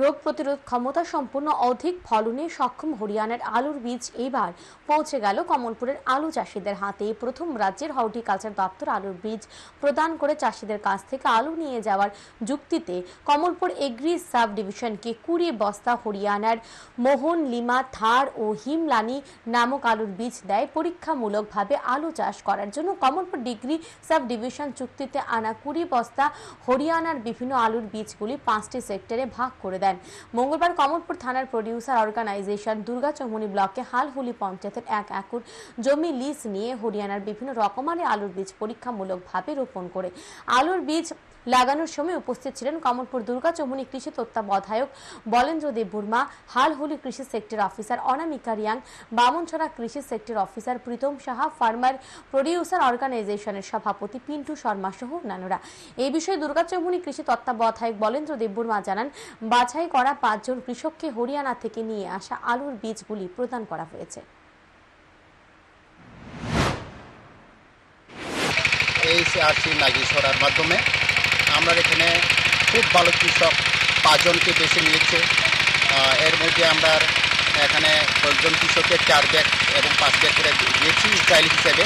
রোগ প্রতিরোধ ক্ষমতা সম্পূর্ণ অধিক ফলনে সক্ষম হরিয়ানার আলুর বীজ এইবার পৌঁছে গেল কমলপুরের আলু চাষিদের হাতে। প্রথম রাজ্যের হর্টিকালচার দপ্তর আলুর বীজ প্রদান করে চাষিদের কাছ থেকে আলু নিয়ে যাওয়ার যুক্তিতে কমলপুর এগ্রি সাব ডিভিশনকে কুড়ি বস্তা হরিয়ানার মোহন, লিমা, থার ও হিমলানি নামক আলুর বীজ দেয়। পরীক্ষামূলকভাবে আলু চাষ করার জন্য কমলপুর ডিগ্রি সাব ডিভিশন চুক্তিতে আনা কুড়ি বস্তা হরিয়ানার বিভিন্ন আলুর বীজগুলি পাঁচটি সেক্টরে ভাগ করে দেন। মঙ্গলবার কমলপুর থানার প্রডিউসার অর্গানাইজেশন দুর্গা চৌমনি ব্লকে হালহুলি পঞ্চায়েতের এক একর জমি লিজ নিয়ে হরিয়ানার বিভিন্ন রকমারি আলুর বীজ পরীক্ষামূলকভাবে রোপণ করে। আলুর বীজ লাগানোর সময় উপস্থিত ছিলেন কমলপুর দুর্গাচৌমুনি কৃষি তত্ত্বাবধায়ক বলেন্দ্র দেব বর্মা হালহুলি কৃষি সেক্টর অফিসার অনামিকা রিয়াং, বামনছড়া কৃষি sector officer Pritam Saha, farmer producer অর্গানাইজেশনের সভাপতি পিন্টু শর্মা সহ অন্যান্যরা। এই বিষয়ে দুর্গাচৌমুনি কৃষি তত্ত্বাবধায়ক বলেন্দ্র দেববর্মা জানান, বাছাই করা পাঁচজন কৃষককে হরিয়ানা থেকে নিয়ে আসা আলুর বীজগুলি প্রদান করা হয়েছে। এই সিআরসি লাগিয়ে সরার মাধ্যমে আমরা এখানে খুব ভালো কৃষক পাঁচজনকে বেছে নিয়েছে। এর মধ্যে আমরা এখানে কয়েকজন কৃষকের চার ব্যাগ এবং পাঁচ ব্যাগ করে দিয়েছি স্টাইল হিসেবে।